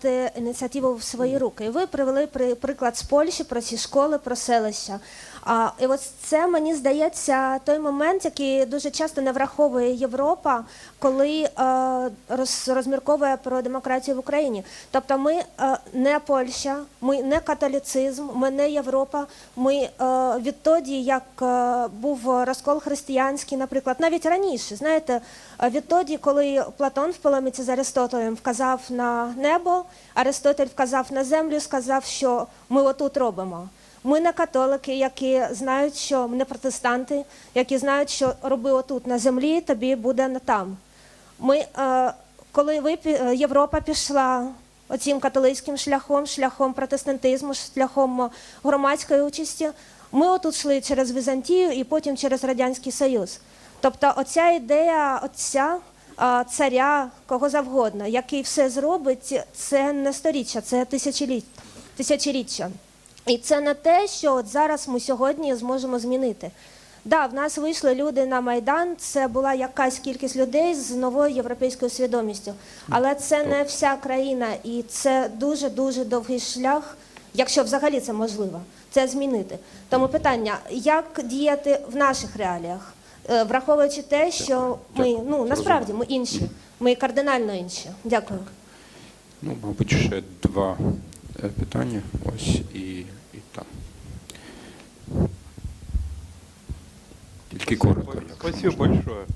взяти ініціативу в свої руки. І ви привели при- приклад з Польщі про ці школи, про селища. А, і ось це мені здається той момент, який дуже часто не враховує Європа, коли е, роз, розмірковує про демократію в Україні. Тобто, ми е, не Польща, ми не католіцизм, ми не Європа. Ми е, відтоді, як е, був розкол християнський, наприклад, навіть раніше, знаєте, відтоді, коли Платон в полеміці з Аристотелем вказав на небо, Аристотель вказав на землю, сказав, що ми отут робимо. Ми не католики, які знають, що ми не протестанти, які знають, що роби отут на землі, тобі буде не там. Ми, е, коли ви е, Європа пішла оцим католицьким шляхом, шляхом протестантизму, шляхом е, громадської участі, ми отут йшли через Візантію і потім через Радянський Союз. Тобто, оця ідея отця, царя, кого завгодно, який все зробить, це не сторіччя, це тисячоліття. І це не те, що от зараз ми сьогодні зможемо змінити. Да, в нас вийшли люди на майдан. Це була якась кількість людей з новою європейською свідомістю, але це не вся країна, і це дуже дуже довгий шлях, якщо взагалі це можливо, це змінити. Тому питання: як діяти в наших реаліях, Е, враховуючи те, що ми ну насправді ми інші, ми кардинально інші. Дякую. Ну, мабуть, ще два е, питання. Ось і там. Тільки коротко. Спасибо большое.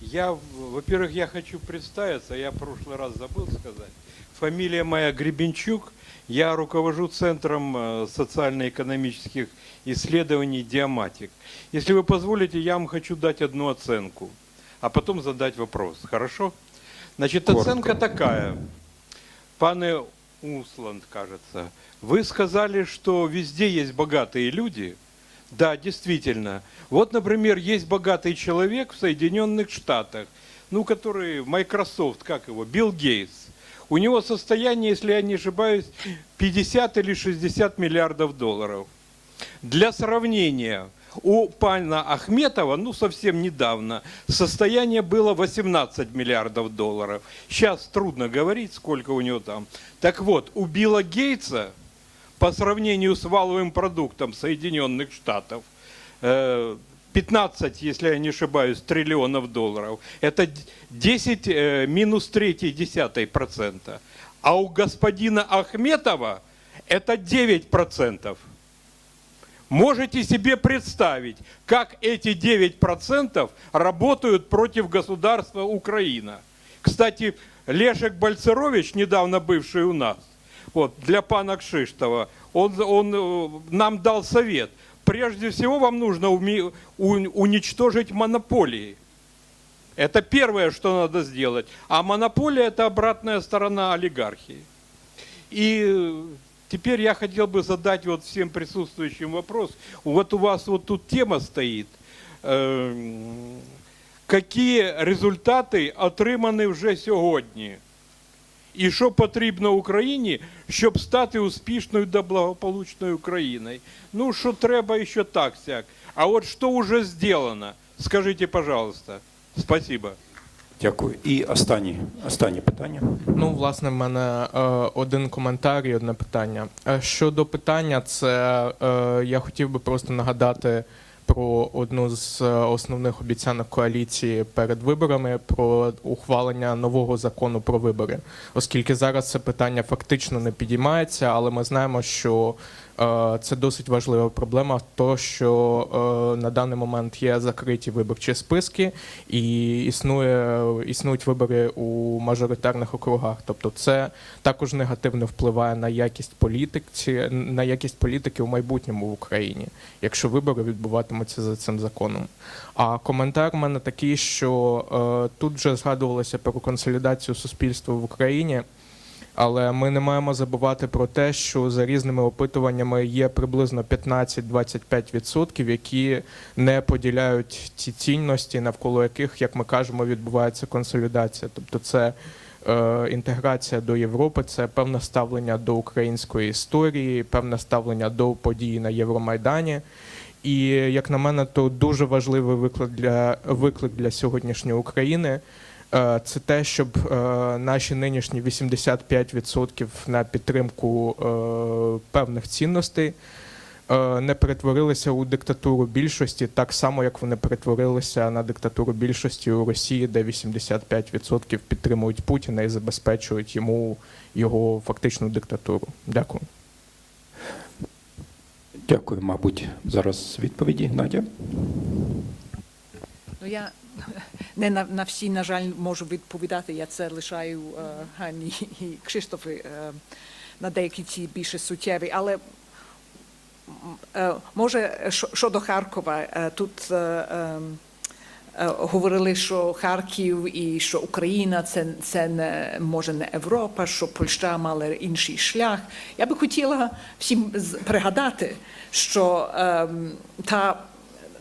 Я, во-первых, я хочу представиться, я в прошлый раз забыл сказать. Фамилия моя Гребенчук, я руковожу Центром э, социально-экономических исследований «Диаматик». Если вы позволите, я вам хочу дать одну оценку, а потом задать вопрос, хорошо? Значит, Коротко. оценка такая. Пане Усланд, кажется, вы сказали, что везде есть богатые люди. Да, действительно. Вот, например, есть богатый человек в Соединенных Штатах, ну, который Microsoft, как его, Билл Гейтс. У него состояние, если я не ошибаюсь, 50 или 60 миллиардов долларов. Для сравнения, у пана Ахметова, ну совсем недавно, состояние было 18 миллиардов долларов. Сейчас трудно говорить, сколько у него там. Так вот, у Билла Гейтса по сравнению с валовым продуктом Соединенных Штатов э, 15, если я не ошибаюсь, триллионов долларов. Это 10 э, минус 3 десятой процента. А у господина Ахметова это 9 процентов. Можете себе представить, как эти 9% работают против государства Украина. Кстати, Лешек Бальцерович, недавно бывший у нас, вот, для пана Кшиштова, он, он э, нам дал совет. Прежде всего вам нужно уме- у- уничтожить монополии. Это первое, что надо сделать. А монополия – это обратная сторона олигархии. И теперь я хотел бы задать вот всем присутствующим вопрос. Вот у вас вот тут тема стоит. Ем, Які результати отримані вже сьогодні? І що потрібно Україні, щоб стати успішною та благополучною країною? Ну, що треба і що так сяк. А от що вже зроблено? Скажіть, пожалуйста. Спасибо. Дякую. І останнє, останнє питання. Ну, власне, в мене е, один коментар і одне питання. Е, щодо питання, це е, я хотів би просто нагадати про одну з е, основних обіцянок коаліції перед виборами про ухвалення нового закону про вибори, оскільки зараз це питання фактично не підіймається, але ми знаємо, що це досить важлива проблема, то що е, на даний момент є закриті виборчі списки і існує існують вибори у мажоритарних округах. Тобто, це також негативно впливає на якість політики, на якість політики у майбутньому в Україні, якщо вибори відбуватимуться за цим законом. А коментар у мене такий, що е, тут вже згадувалося про консолідацію суспільства в Україні. Але ми не маємо забувати про те, що за різними опитуваннями є приблизно 15-25%, які не поділяють ті цінності, навколо яких, як ми кажемо, відбувається консолідація. Тобто, це е, інтеграція до Європи, це певне ставлення до української історії, певне ставлення до подій на Євромайдані. І як на мене, то дуже важливий виклик для виклик для сьогоднішньої України Це те, щоб е, наші нинішні 85% на підтримку е, певних цінностей е, не перетворилися у диктатуру більшості, так само як вони перетворилися на диктатуру більшості у Росії, де 85% підтримують Путіна і забезпечують йому його фактичну диктатуру. Дякую. Дякую, мабуть, зараз відповіді. Надя. Ну, я не на, на всі, на жаль, можу відповідати. Я це лишаю е, Ганні і Кшиштофі е, на деякі ці більше суттєві. Але е, може що- щодо Харкова, тут говорили, що Харків і що Україна це, це не може не Європа, що Польща мала інший шлях. Я би хотіла всім пригадати, що ем, та,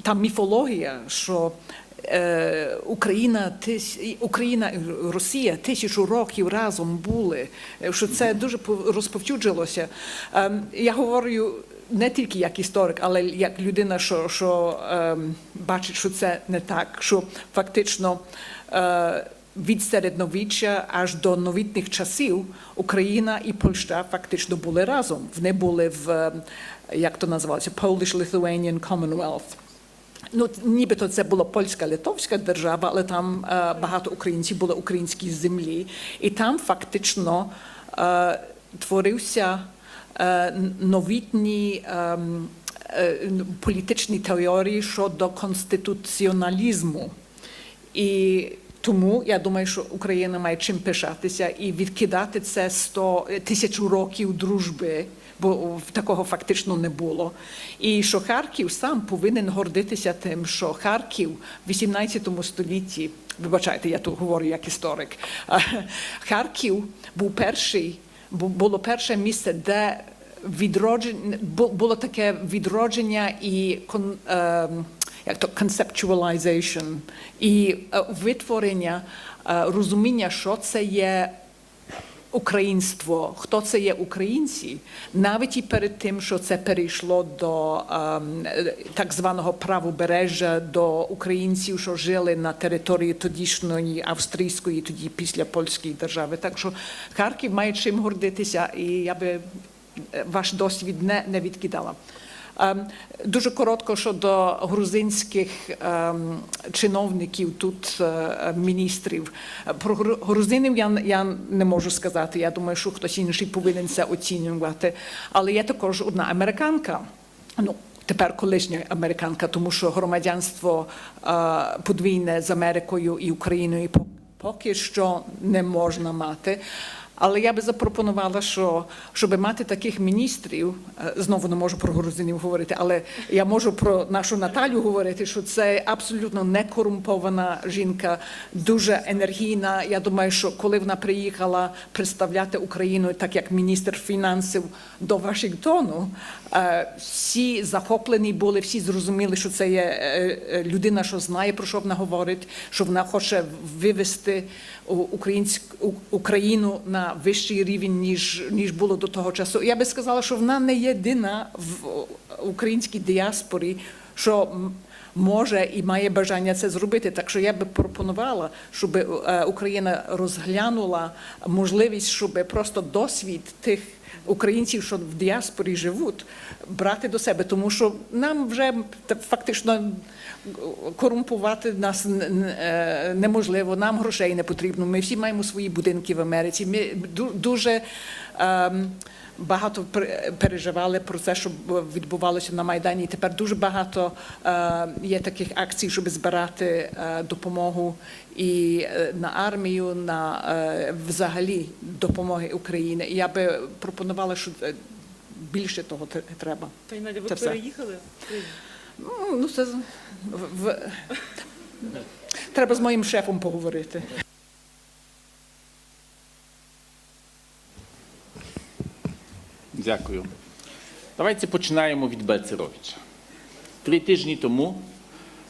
та міфологія, що Україна, тис, Україна і Росія тисячу років разом були, е, що це дуже пов- розповсюджилося. Ем, я говорю не тільки як історик, але як людина, що, що ем, бачить, що це не так, що фактично. Е, від середньовіччя аж до новітніх часів Україна і Польща фактично були разом. Вони були в е, як то називалося Polish-Lithuanian Commonwealth. Ну, нібито це була польська литовська держава, але там е, багато українців були українські землі, і там фактично е, творився е, новітні ем, політичні теорії щодо конституціоналізму. І тому я думаю, що Україна має чим пишатися і відкидати це 100 тисячу років дружби, бо такого фактично не було. І що Харків сам повинен гордитися тим, що Харків в 18 столітті, вибачайте, я тут говорю як історик, Харків був перший, було перше місце, де відродження було таке відродження і ем, як то conceptualization, і е, витворення е, розуміння, що це є українство, хто це є українці, навіть і перед тим, що це перейшло до ем, е, так званого правобережжя, до українців, що жили на території тодішньої австрійської, тоді після польської держави. Так що Харків має чим гордитися, і я би е, ваш досвід не, не відкидала. Ем, Дуже коротко щодо грузинських ем, чиновників, тут е, міністрів. Про грузинів я, я не можу сказати. Я думаю, що хтось інший повинен це оцінювати. Але є також одна американка. Ну, тепер колишня американка, тому що громадянство е, подвійне з Америкою і Україною поки що не можна мати. Але я би запропонувала, що щоб мати таких міністрів, е, знову не можу про грузинів говорити, але я можу про нашу Наталю говорити, що це абсолютно не корумпована жінка, дуже енергійна. Я думаю, що коли вона приїхала представляти Україну, так як міністр фінансів до Вашингтону, е, всі захоплені були, всі зрозуміли, що це є е, людина, що знає про що вона говорить, що вона хоче вивести українську Україну на вищий рівень, ніж ніж було до того часу. Я би сказала, що вона не єдина в українській діаспорі, що може і має бажання це зробити. Так що я би пропонувала, щоб е, Україна розглянула можливість, щоб просто досвід тих. Українців, що в діаспорі живуть, брати до себе, тому що нам вже фактично корумпувати нас е, неможливо. Нам грошей не потрібно. Ми всі маємо свої будинки в Америці. Ми ду- дуже ем, багато пер- переживали про це, що відбувалося на Майдані. І тепер дуже багато е, є таких акцій, щоб збирати е, допомогу і на армію, на взагалі допомоги Україні. І я би пропонувала, що більше того тр- треба. Пані Надя, ви все. переїхали? Ну, ну це в, треба з моїм шефом поговорити. Дякую. Давайте починаємо від Бальцеровича. Три тижні тому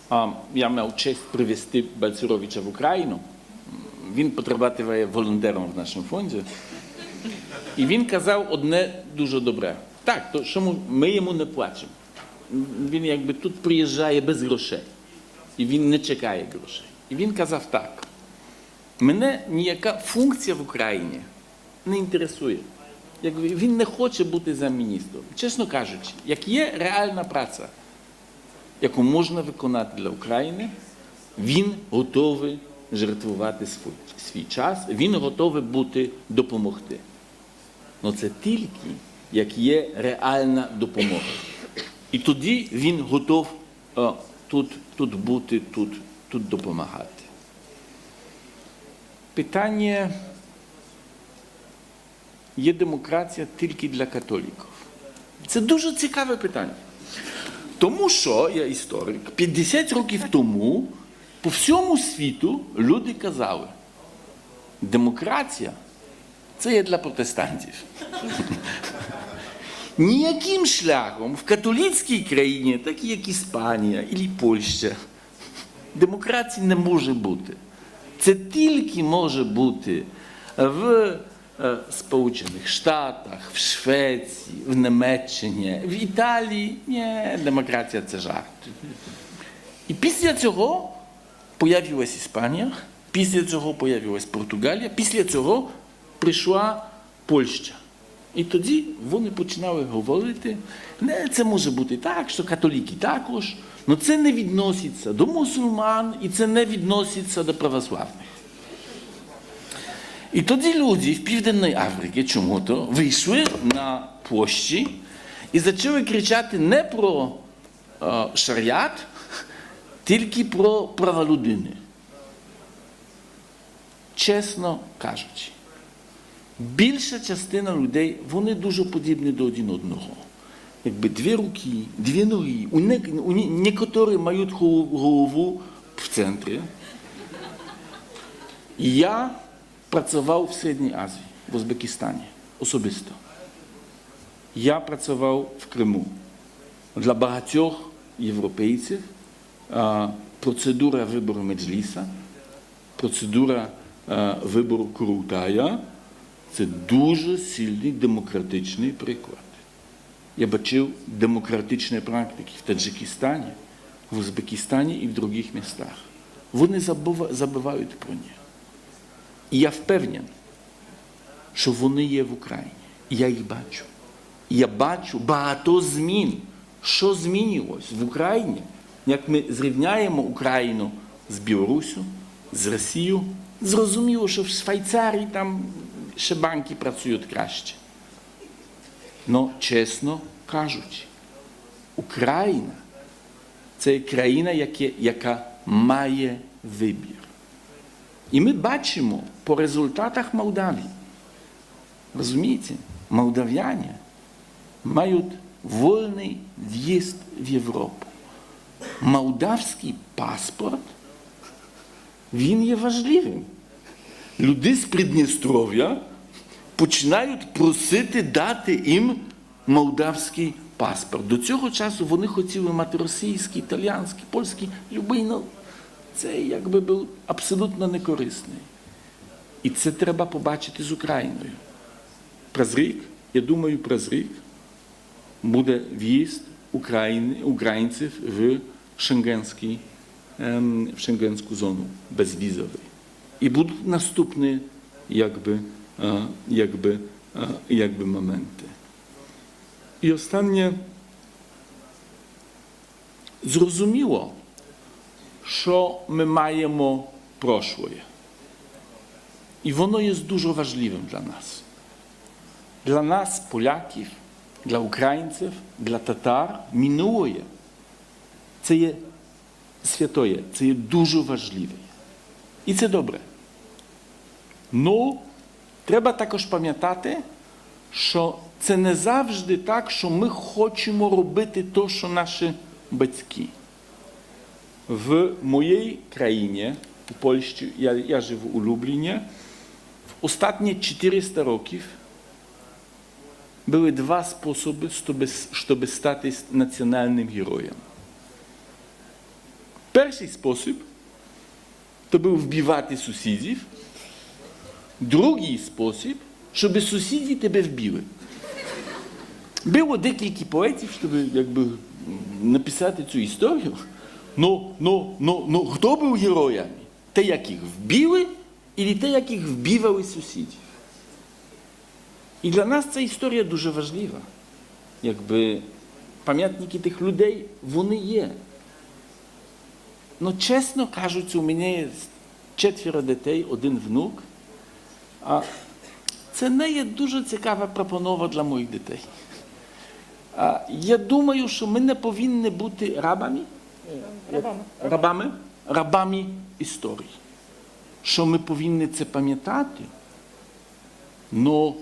а, я мав честь привезти Бальцеровича в Україну. Він потребуватиме волонтером в нашому фонді. І він казав одне дуже добре. Так, то що ми йому не плачемо. Він якби тут приїжджає без грошей. І він не чекає грошей. І він казав так. мене ніяка функція в Україні не інтересує. Якби він не хоче бути замміністром. Чесно кажучи, як є реальна праця, яку можна виконати для України, він готовий жертвувати свій, свій час, він готовий бути допомогти. Але це тільки як є реальна допомога. І тоді він готов е, тут, тут бути, тут, тут допомагати. Питання є демократія тільки для католіків. Це дуже цікаве питання. Тому що, я історик, 50 років тому по всьому світу люди казали, демократія це є для протестантів. Ніяким шляхом в католицькій країні, так як Іспанія і Польща, демократії не може бути. Це тільки може бути в е, Сполучених Штатах, в Швеції, в Німеччині, в Італії. Ні, демократія це жарт. І після цього появилась Іспанія, після цього появилась Португалія, після цього прийшла Польща. І тоді вони починали говорити, не, це може бути так, що католіки також, але це не відноситься до мусульман і це не відноситься до православних. І тоді люди в Південній Африці чому-то вийшли на площі і почали кричати не про е, шаріат, тільки про права людини. Чесно кажучи, більша частина людей, вони дуже подібні до один одного. Якби дві руки, дві ноги. У, не, у некоторі мають голову, в центрі. Я працював в Середній Азії, в Узбекистані особисто. Я працював в Криму. Для багатьох європейців процедура вибору меджліса, процедура вибору Курултая – це дуже сильний демократичний приклад. Я бачив демократичні практики в Таджикистані, в Узбекистані і в інших містах. Вони забувають про них. І я впевнений, що вони є в Україні. Я їх бачу. Я бачу багато змін. Що змінилось в Україні, як ми зрівняємо Україну з Білоруссю, з Росією, зрозуміло, що в Швейцарії там ще банки працюють краще. Но чесно кажучи, Україна це країна, яке- яка має вибір. І ми бачимо по результатах Молдавії. Розумієте, молдавяні мають вольний в'їзд в Європу. Молдавський паспорт, він є важливим. Люди з Придністров'я починають просити дати їм молдавський паспорт. До цього часу вони хотіли мати російський, італіянський, польський, любий, ну, це якби був абсолютно некорисний. І це треба побачити з Україною. През рік, я думаю, през рік буде в'їзд українців в шенгенський, ем, в шенгенську зону безвізовий. І будуть наступні якби, е, якби, е, якби моменти. І останнє зрозуміло, що ми маємо прошлое. І воно є дуже важливим для нас. Для нас, поляків, для українців, для татар, минуле це є святоє, це є дуже важливе. І це добре. Ну, треба також пам'ятати, що це не завжди так, що ми хочемо робити те, що наші батьки. В моїй країні, у Польщі, я, я живу у Любліні, в останні 400 років були два способи, щоб, стати національним героєм. Перший спосіб то був вбивати сусідів, другий спосіб, щоб сусіди тебе вбили. Було декілька поетів, щоб якби, написати цю історію. Ну, ну, ну, ну, хто був героями? Те, яких вбили, і дітей, яких вбивали сусідів. І для нас ця історія дуже важлива. Якби пам'ятники тих людей, вони є. Ну, чесно кажучи, у мене є четверо дітей, один внук. А це не є дуже цікава пропонова для моїх дітей. А, я думаю, що ми не повинні бути рабами. Рабами. Рабами, рабами історії. Що ми повинні це пам'ятати. Но,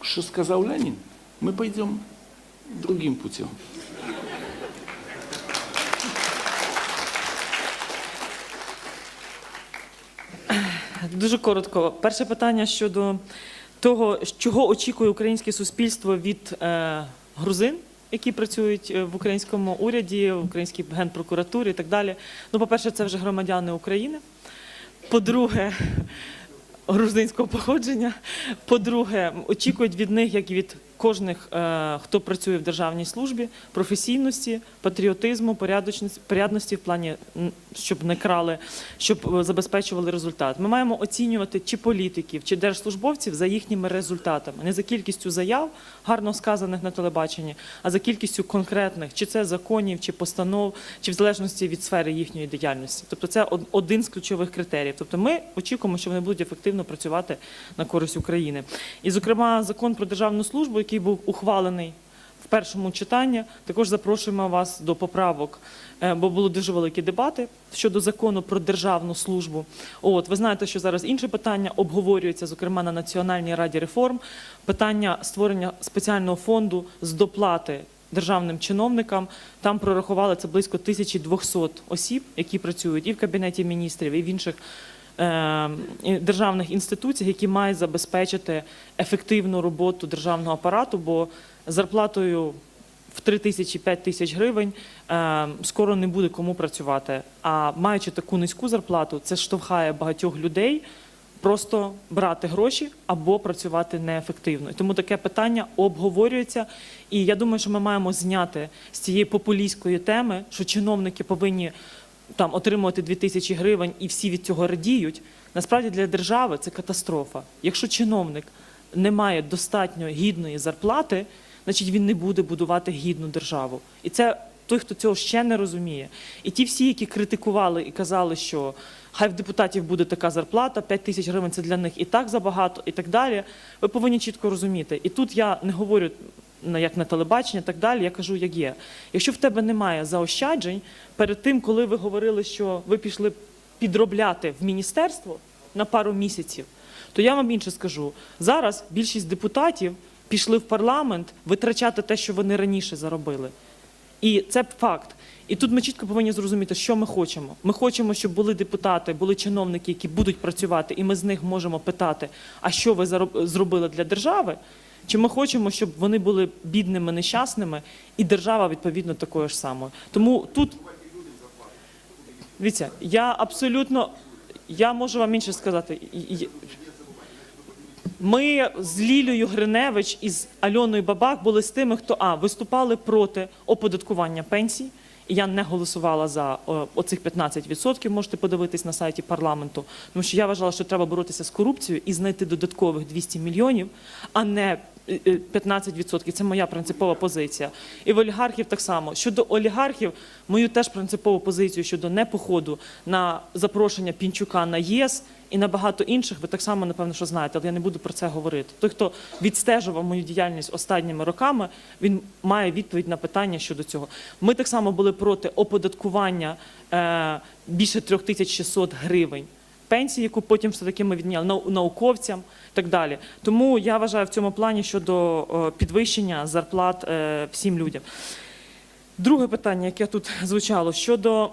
що сказав Ленін, ми пойдемо другим путем. Дуже коротко. Перше питання щодо того, чого очікує українське суспільство від е, грузин, які працюють е, в українському уряді, в українській генпрокуратурі і так далі. Ну, по-перше, це вже громадяни України. По-друге, грузинського походження. По-друге, очікують від них, як від кожних, е, хто працює в державній службі, професійності, патріотизму, порядності в плані, щоб не крали, щоб е, забезпечували результат. Ми маємо оцінювати чи політиків, чи держслужбовців за їхніми результатами, не за кількістю заяв, гарно сказаних на телебаченні, а за кількістю конкретних, чи це законів, чи постанов, чи в залежності від сфери їхньої діяльності. Тобто це один з ключових критеріїв. Тобто ми очікуємо, що вони будуть ефективно працювати на користь України. І, зокрема, закон про державну службу, який був ухвалений в першому читанні, також запрошуємо вас до поправок, е, бо були дуже великі дебати щодо закону про державну службу. От ви знаєте, що зараз інше питання обговорюється, зокрема на Національній раді реформ. Питання створення спеціального фонду з доплати державним чиновникам. Там прорахували це близько 1200 осіб, які працюють і в кабінеті міністрів, і в інших державних інституціях, які мають забезпечити ефективну роботу державного апарату, бо зарплатою в 3 тисячі 5 тисяч гривень е, скоро не буде кому працювати. А маючи таку низьку зарплату, це штовхає багатьох людей просто брати гроші або працювати неефективно. Тому таке питання обговорюється. І я думаю, що ми маємо зняти з цієї популістської теми, що чиновники повинні там отримувати 2 тисячі гривень і всі від цього радіють. Насправді для держави це катастрофа. Якщо чиновник не має достатньо гідної зарплати, значить він не буде будувати гідну державу. І це той, хто цього ще не розуміє. І ті всі, які критикували і казали, що хай в депутатів буде така зарплата, 5 тисяч гривень це для них і так забагато, і так далі. Ви повинні чітко розуміти. І тут я не говорю як на телебачення, так далі. Я кажу, як є. Якщо в тебе немає заощаджень, перед тим, коли ви говорили, що ви пішли підробляти в міністерство на пару місяців, то я вам інше скажу. Зараз більшість депутатів пішли в парламент витрачати те, що вони раніше заробили. І це факт. І тут ми чітко повинні зрозуміти, що ми хочемо. Ми хочемо, щоб були депутати, були чиновники, які будуть працювати, і ми з них можемо питати, а що ви зробили для держави? Чи ми хочемо, щоб вони були бідними, нещасними, і держава відповідно такою ж самою? Тому тут дивіться, я абсолютно я можу вам інше сказати. Ми з Лілею Гриневич і з Альоною Бабак були з тими, хто а виступали проти оподаткування пенсій. Я не голосувала за оцих 15%, можете подивитись на сайті парламенту. Тому що я вважала, що треба боротися з корупцією і знайти додаткових 200 мільйонів, а не 15%. Це моя принципова позиція. І в олігархів так само. Щодо олігархів, мою теж принципову позицію щодо непоходу на запрошення Пінчука на ЄС і на багато інших, ви так само напевно, що знаєте, але я не буду про це говорити. Той, хто відстежував мою діяльність останніми роками, він має відповідь на питання щодо цього. Ми так само були проти оподаткування е, більше 3600 гривень. Пенсії, яку потім все таки ми відняли науковцям і так далі. Тому я вважаю в цьому плані щодо підвищення зарплат е, всім людям. Друге питання, яке тут звучало, щодо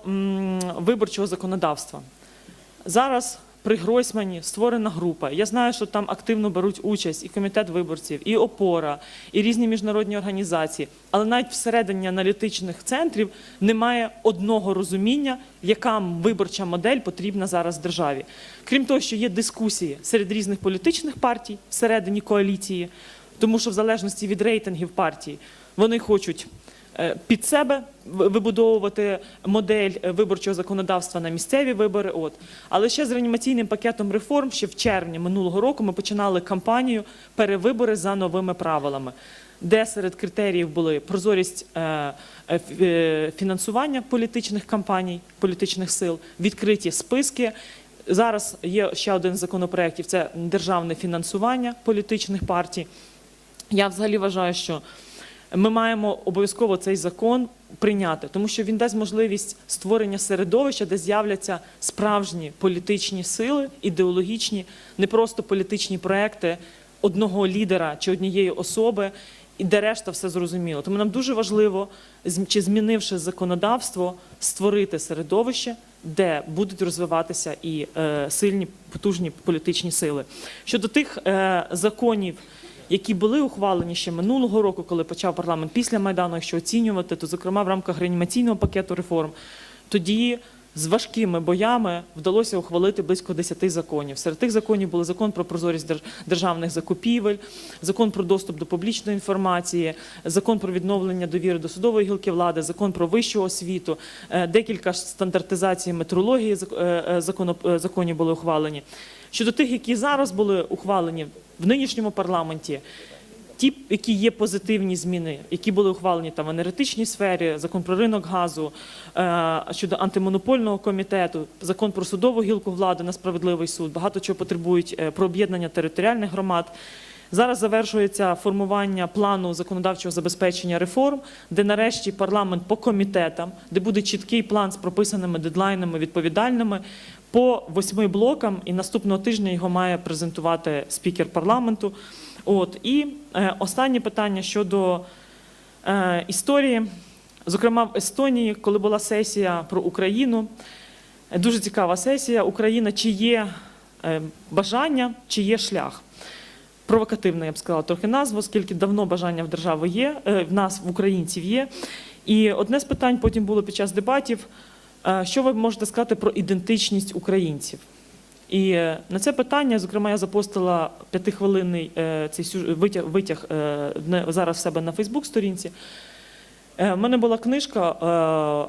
виборчого законодавства. Зараз при Гройсмані створена група. Я знаю, що там активно беруть участь і комітет виборців, і ОПОРА, і різні міжнародні організації. Але навіть всередині аналітичних центрів немає одного розуміння, яка виборча модель потрібна зараз державі. Крім того, що є дискусії серед різних політичних партій всередині коаліції, тому що в залежності від рейтингів партій вони хочуть під себе вибудовувати модель е, виборчого законодавства на місцеві вибори. От. Але ще з реанімаційним пакетом реформ, ще в червні минулого року, ми починали кампанію перевибори за новими правилами, де серед критеріїв були прозорість е, е, е, фінансування політичних кампаній, політичних сил, відкриті списки. Зараз є ще один з законопроєктів це державне фінансування політичних партій. Я взагалі вважаю, що ми маємо обов'язково цей закон прийняти, тому що він дасть можливість створення середовища, де з'являться справжні політичні сили, ідеологічні, не просто політичні проекти одного лідера чи однієї особи, і де решта все зрозуміло. Тому нам дуже важливо, чи змінивши законодавство, створити середовище, де будуть розвиватися і е, сильні потужні політичні сили. Щодо тих е, законів, які були ухвалені ще минулого року, коли почав парламент після майдану, якщо оцінювати, то зокрема в рамках реанімаційного пакету реформ, тоді з важкими боями вдалося ухвалити близько 10 законів. Серед тих законів були закон про прозорість держ- державних закупівель, закон про доступ до публічної інформації, закон про відновлення довіри до судової гілки влади, закон про вищу освіту, е, декілька стандартизацій метрології е, е, законів були ухвалені. Щодо тих, які зараз були ухвалені в нинішньому парламенті, ті, які є позитивні зміни, які були ухвалені там в енергетичній сфері, закон про ринок газу, е, щодо антимонопольного комітету, закон про судову гілку влади на справедливий суд, багато чого потребують е, про об'єднання територіальних громад. Зараз завершується формування плану законодавчого забезпечення реформ, де нарешті парламент по комітетам, де буде чіткий план з прописаними дедлайнами відповідальними по восьми блокам, і наступного тижня його має презентувати спікер парламенту. От і е, останнє питання щодо е, історії. Зокрема, в Естонії, коли була сесія про Україну, е, дуже цікава сесія. Україна, чи є е, бажання, чи є шлях. Провокативна, я б сказала, трохи назву, оскільки давно бажання в держави є, е, в нас, в українців є. І одне з питань потім було під час дебатів: що ви можете сказати про ідентичність українців? І е, на це питання, зокрема, я запостила п'ятихвилинний е, цей витяг, витяг е, зараз в себе на Фейсбук-сторінці. Е, У мене була книжка е,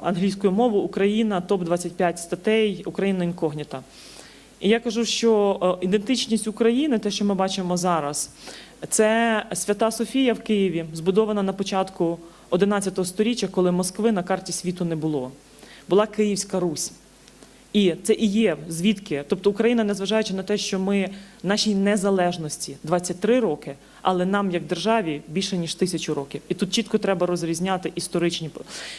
англійською мовою Україна, топ 25 статей, Україна інкогніта. І я кажу, що е, ідентичність України, те, що ми бачимо зараз, це Свята Софія в Києві, збудована на початку 11 століття, коли Москви на карті світу не було. Була Київська Русь. І це і є звідки. Тобто Україна, незважаючи на те, що ми нашій незалежності 23 роки, але нам, як державі, більше ніж тисячу років. І тут чітко треба розрізняти історичні.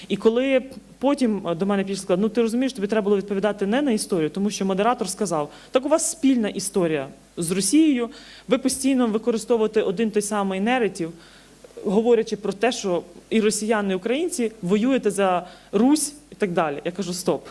І коли потім до мене пішли сказали, ну ти розумієш, тобі треба було відповідати не на історію, тому що модератор сказав: так у вас спільна історія з Росією, ви постійно використовуєте один той самий неретів, говорячи про те, що і росіяни, і українці воюєте за Русь і так далі. Я кажу, стоп.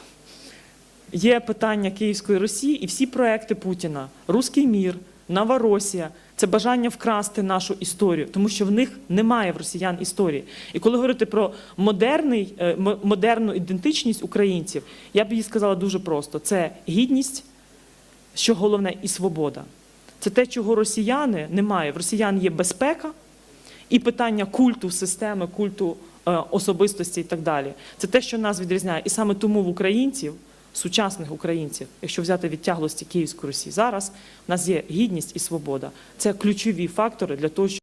Є питання Київської Росії і всі проекти Путіна, Руський мір, Новоросія це бажання вкрасти нашу історію, тому що в них немає в росіян історії. І коли говорити про модерний, е, модерну ідентичність українців, я б їй сказала дуже просто: це гідність, що головне, і свобода. Це те, чого росіяни немає. В росіян є безпека і питання культу системи, культу е, особистості і так далі. Це те, що нас відрізняє. І саме тому в українців, сучасних українців, якщо взяти відтяглості Київської Росії, зараз в нас є гідність і свобода. Це ключові фактори для того, щоб